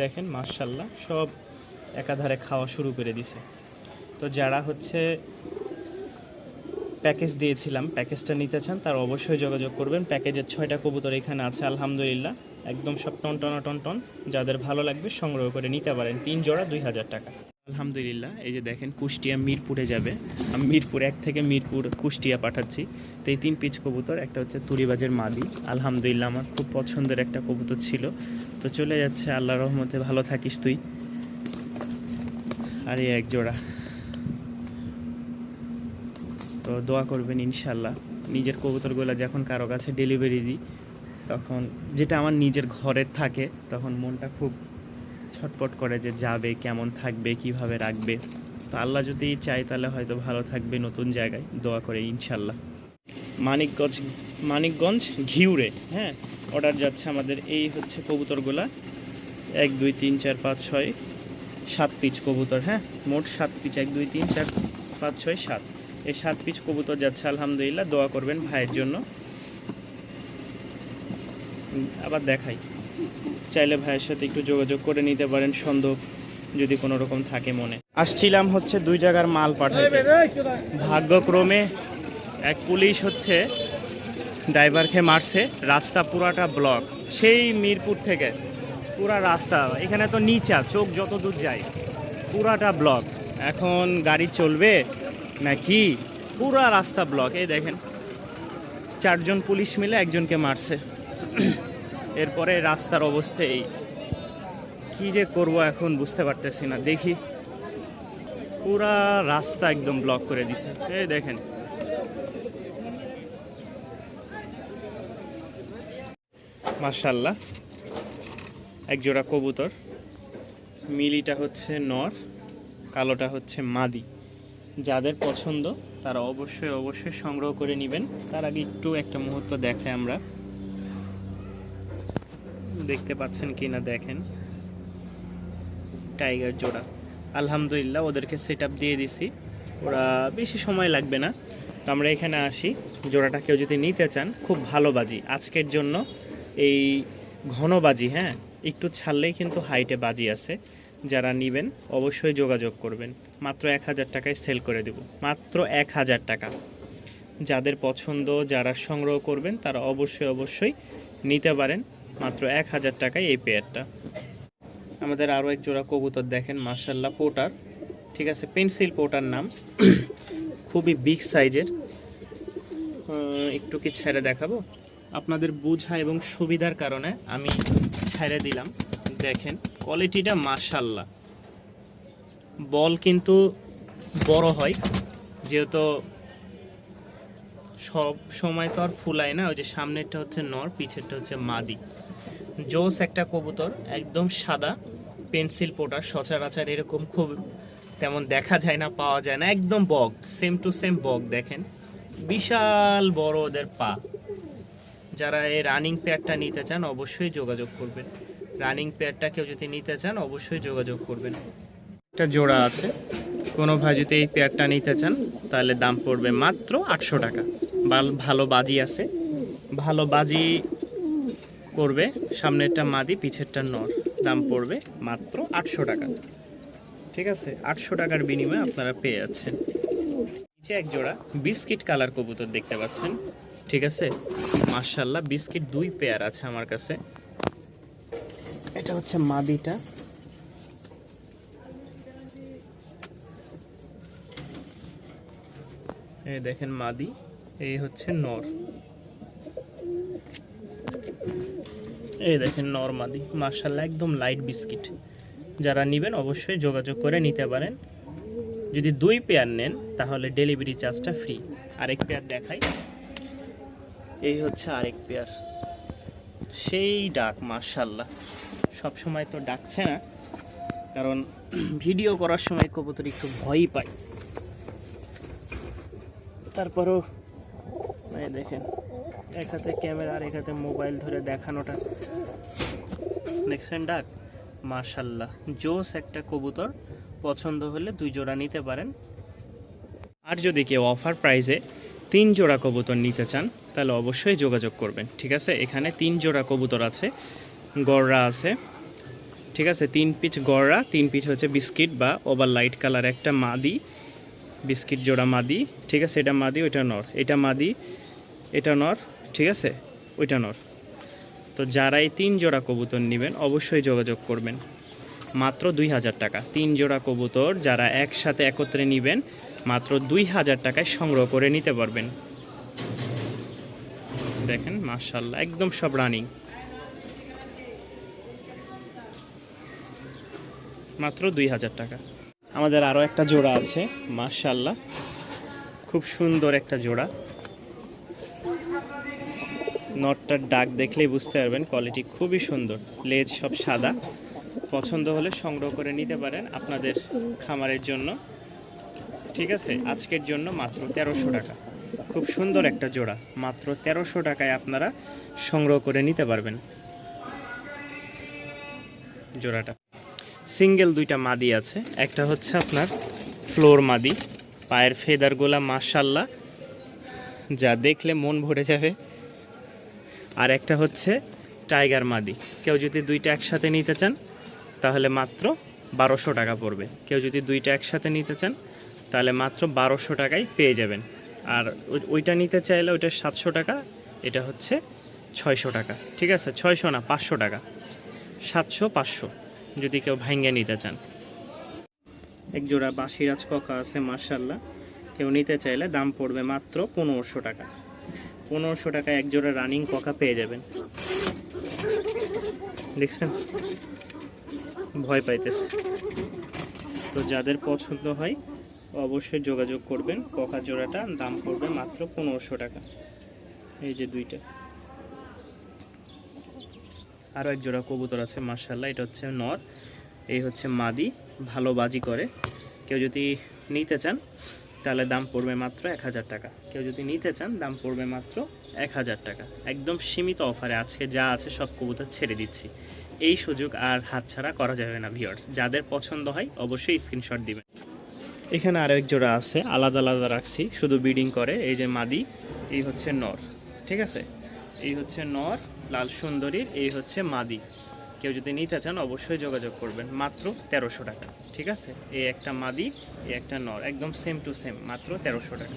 দেখেন মার্শাল্লাহ সব একাধারে খাওয়া শুরু করে দিছে। তো যারা হচ্ছে প্যাকেজ দিয়েছিলাম, প্যাকেজটা নিতে চান, তার অবশ্যই যোগাযোগ করবেন। প্যাকেজের ছয়টা কবুতর এখানে আছে, আলহামদুলিল্লাহ। একদম সব টন টন টন টন যাদের ভালো লাগবে সংগ্রহ করে নিতে পারেন। তিন জোড়া, দুই হাজার টাকা। আলহামদুলিল্লাহ, এই যে দেখেন কুষ্টিয়া মিরপুরে যাবে। আমি মিরপুর এক থেকে মিরপুর কুষ্টিয়া পাঠাচ্ছি। তো এই তিন পিচ কবুতর, একটা হচ্ছে তুরিবাজের মাদি। আলহামদুলিল্লাহ আমার খুব পছন্দের একটা কবুতর ছিল। তো চলে যাচ্ছে আল্লাহ রহমতে ভালো থাকিস তুই। আর এই এক জোড়া। তো দোয়া করবেন ইনশাল্লাহ নিজের কবুতরগুলো যখন কারও কাছে ডেলিভারি দিই, তখন যেটা আমার নিজের ঘরের থাকে, তখন মনটা খুব ছটপট করে যে যাবে, কেমন থাকবে, কীভাবে রাখবে। তো আল্লাহ যদি চাই তাহলে হয়তো ভালো থাকবে নতুন জায়গায়। দোয়া করে ইনশাল্লাহ মানিকগঞ্জ মানিকগঞ্জ ঘিউরে হ্যাঁ? অর্ডার যাচ্ছে আমাদের এই হচ্ছে কবুতরগুলা। এক, দুই, তিন, চার, পাঁচ, ছয়, সাত পিচ কবুতর হ্যাঁ? মোট সাত পিচ। এক, দুই, তিন, চার, পাঁচ, ছয়, সাত। এই সাত পিচ কবুতর যাচ্ছে, আলহামদুলিল্লাহ। দোয়া করবেন ভাইয়ের জন্য। আবার দেখাই। চাইলে ভাইয়ের সাথে একটু যোগাযোগ করে নিতে পারেন, সন্দেহ যদি কোনো রকম থাকে মনে। আসছিলাম হচ্ছে দুই জায়গার মাল পাঠাইতে। ভাগ্যক্রমে এক পুলিশ হচ্ছে ড্রাইভারকে মারছে, রাস্তা পুরাটা ব্লক। সেই মিরপুর থেকে পুরা রাস্তা, এখানে তো নিচা, চোখ যত দূর যায়, পুরাটা ব্লক। এখন গাড়ি চলবে নাকি? পুরা রাস্তা ব্লক, এই দেখেন। চারজন পুলিশ মিলে একজনকে মারছে। এরপরে রাস্তার অবস্থা এই। কি যে করব এখন বুঝতে পারতেছি না। দেখি। পুরা রাস্তা একদম ব্লক করে দিছে। এই দেখেন। মার্শাল্লাহ এক জোড়া কবুতর। মিলিটা হচ্ছে নর, কালোটা হচ্ছে মাদি। যাদের পছন্দ, তারা অবশ্যই অবশ্যই সংগ্রহ করে নেবেন। তার আগে একটু একটা মুহূর্ত দেখে আমরা। দেখতে পাচ্ছেন কি না দেখেন। টাইগার জোড়া। আলহামদুলিল্লাহ, ওদেরকে সেট দিয়ে দিছি। ওরা বেশি সময় লাগবে না। তো আমরা এখানে আসি। জোড়াটা কেউ যদি নিতে চান, খুব ভালো বাজি। আজকের জন্য এই ঘন বাজি হ্যাঁ? একটু ছাড়লেই কিন্তু হাইটে বাজি আছে। যারা নেবেন, অবশ্যই যোগাযোগ করবেন। মাত্র এক হাজার টাকায় সেল করে দেব। মাত্র এক হাজার টাকা। যাদের পছন্দ, যারা সংগ্রহ করবেন, তারা অবশ্যই অবশ্যই নিতে পারেন। মাত্র এক হাজার টাকায় এই পেয়ারটা। আমাদের আরও এক জোড়া কবুতর দেখেন মার্শাল্লাহ পোটার। ঠিক আছে, পেন্সিল পোটার নাম। খুবই বিগ সাইজের। একটু কি ছেড়ে দেখাবো? আপনাদের বুঝা এবং সুবিধার কারণে আমি ছেড়ে দিলাম। দেখেন, কোয়ালিটিটা মার্শাল্লাহ বল কিন্তু বড় হয়, যেহেতু সব সময় তো আর ফুলায় না, ওই যে সামনেরটা হচ্ছে নর, পিছেরটা হচ্ছে মাদি। জোস একটা কবুতর, একদম সাদা, পেন্সিল পোটার সচরাচর এরকম খুব তেমন দেখা যায় না, পাওয়া যায় না, একদম বগ সেম টু সেম বগ দেখেন। বিশাল বড় ওদের পা। যারা এই রানিং পেয়ারটা নিতে চান, অবশ্যই যোগাযোগ করবেন। রানিং পেয়ারটা কেউ যদি নিতে চান, অবশ্যই যোগাযোগ করবেন। একটা জোড়া আছে। কোনো ভাই যদি এই পেয়ারটা নিতে চান, তাহলে দাম পড়বে মাত্র আটশো টাকা। ভালো বাজি আছে। ভালো বাজি করবে, সামনেরটা মাদি, পিছেরটা নর। দাম পড়বে মাত্র আটশো টাকা। ঠিক আছে, আটশো টাকার বিনিময়ে আপনারা পেয়ে যাচ্ছেন। নিচে এক জোড়া বিস্কিট কালার কবুতর দেখতে পাচ্ছেন। ঠিক আছে মার্শাল্লাহ বিস্কিট দুই পেয়ার আছে আমার কাছে। এটা হচ্ছে মাদিটা। এই দেখেন মাদি, এই হচ্ছে নর। এই দেখেন নর মাদি মার্শাল্লাহ একদম লাইট বিস্কিট যারা নেবেন অবশ্যই যোগাযোগ করে নিতে পারেন। যদি দুই পেয়ার নেন, তাহলে ডেলিভারি চার্জটা ফ্রি আরেক পেয়ার দেখাই। এই হচ্ছে আরেক পেয়ার সেই ডাক মার্শাল্লাহ সব সময় তো ডাকছে না, কারণ ভিডিও করার সময় কবুতর একটু ভয়ই পাই তারপরও দেখেন। এক হাতে ক্যামেরা আর এক হাতে মোবাইল ধরে দেখানোটা। দেখছেন ডাক মার্শাল্লাহ জোস একটা কবুতর, পছন্দ হলে দুই জোড়া নিতে পারেন। আর যদি কেউ অফার প্রাইসে তিন জোড়া কবুতর নিতে চান, তাহলে অবশ্যই যোগাযোগ করবেন, ঠিক আছে? এখানে তিন জোড়া কবুতর আছে গররা আছে, ঠিক আছে? তিন পিচ গড়া তিন পিচ হচ্ছে বিস্কিট বা ওভার লাইট কালার একটা মাদি, বিস্কিট জোড়া মাদি, ঠিক আছে? এটা মাদি ওইটা নর, এটা মাদি, এটা নর ঠিক আছে? ওইটা নর। তো যারা এই তিন জোড়া কবুতর নেবেন, অবশ্যই যোগাযোগ করবেন। মাত্র দুই হাজার টাকা। তিন জোড়া কবুতর যারা একসাথে একত্রে নেবেন, মাত্র দুই হাজার টাকায় সংগ্রহ করে নিতে পারবেন। দেখেন মার্শাল্লাহ একদম সব রানিং। মাত্র দুই হাজার টাকা। আমাদের আরও একটা জোড়া আছে মার্শাল্লাহ খুব সুন্দর একটা জোড়া। নটটার ডাক দেখলেই বুঝতে পারবেন কোয়ালিটি খুবই সুন্দর। লেজ সব সাদা। পছন্দ হলে সংগ্রহ করে নিতে পারেন আপনাদের খামারের জন্য। ঠিক আছে? আজকের জন্য মাত্র তেরোশো টাকা। খুব সুন্দর একটা জোড়া। মাত্র তেরোশো টাকায় আপনারা সংগ্রহ করে নিতে পারবেন। জোড়াটা। সিঙ্গেল দুইটা মাদি আছে। একটা হচ্ছে আপনার ফ্লোর মাদি। পায়ের ফেদারগুলা মার্শাল্লাহ যা দেখলে মন ভরে যাবে। আর একটা হচ্ছে টাইগার মাদি। কেউ যদি দুইটা একসাথে নিতে চান, তাহলে মাত্র বারোশো টাকা পড়বে। কেউ যদি দুইটা একসাথে নিতে চান, তাহলে মাত্র বারোশো টাকায় পেয়ে যাবেন। আর ওই- ওইটা নিতে চাইলে ওইটা সাতশো টাকা, এটা হচ্ছে ছয়শো টাকা। ঠিক আছে? ছয়শো না, পাঁচশো টাকা। সাতশো, পাঁচশো, যদি কেউ ভাঙ্গে নিতে চান। এক জোড়া বাসিরাজ ককা আছে মার্শাল্লাহ কেউ নিতে চাইলে দাম পড়বে মাত্র পনেরোশো টাকা। পনেরোশো টাকায় এক জোড়া রানিং ককা পেয়ে যাবেন। দেখছেন? ভয় পাইতেছে। তো যাদের পছন্দ হয়, অবশ্যই যোগাযোগ করবেন। ককা জোড়াটা দাম পড়বে মাত্র পনেরোশো টাকা। এই যে দুইটা। আরও এক জোড়া কবুতর আছে মার্শাল্লাহ এটা হচ্ছে নর। এই হচ্ছে মাদি। ভালো বাজি করে। কেউ যদি নিতে চান তাহলে দাম পড়বে মাত্র এক হাজার টাকা। কেউ যদি নিতে চান, দাম পড়বে মাত্র এক হাজার টাকা। একদম সীমিত অফারে আজকে যা আছে সব কবুতর ছেড়ে দিচ্ছি। এই সুযোগ আর হাতছাড়া করা যাবে না ভিওর্স যাদের পছন্দ হয়, অবশ্যই স্ক্রিনশট দিবেন। এখানে আরেক জোড়া আছে, আলাদা আলাদা রাখছি, শুধু বিডিং করে। এই যে মাদি, এই হচ্ছে নর, ঠিক আছে? এই হচ্ছে নর, লাল সুন্দরীর, এই হচ্ছে মাদি। কেউ যদি নিতে চান, অবশ্যই যোগাযোগ করবেন। মাত্র তেরোশো টাকা, ঠিক আছে? এই একটা মাদি, এই একটা নর, একদম সেম টু সেম মাত্র তেরোশো টাকা।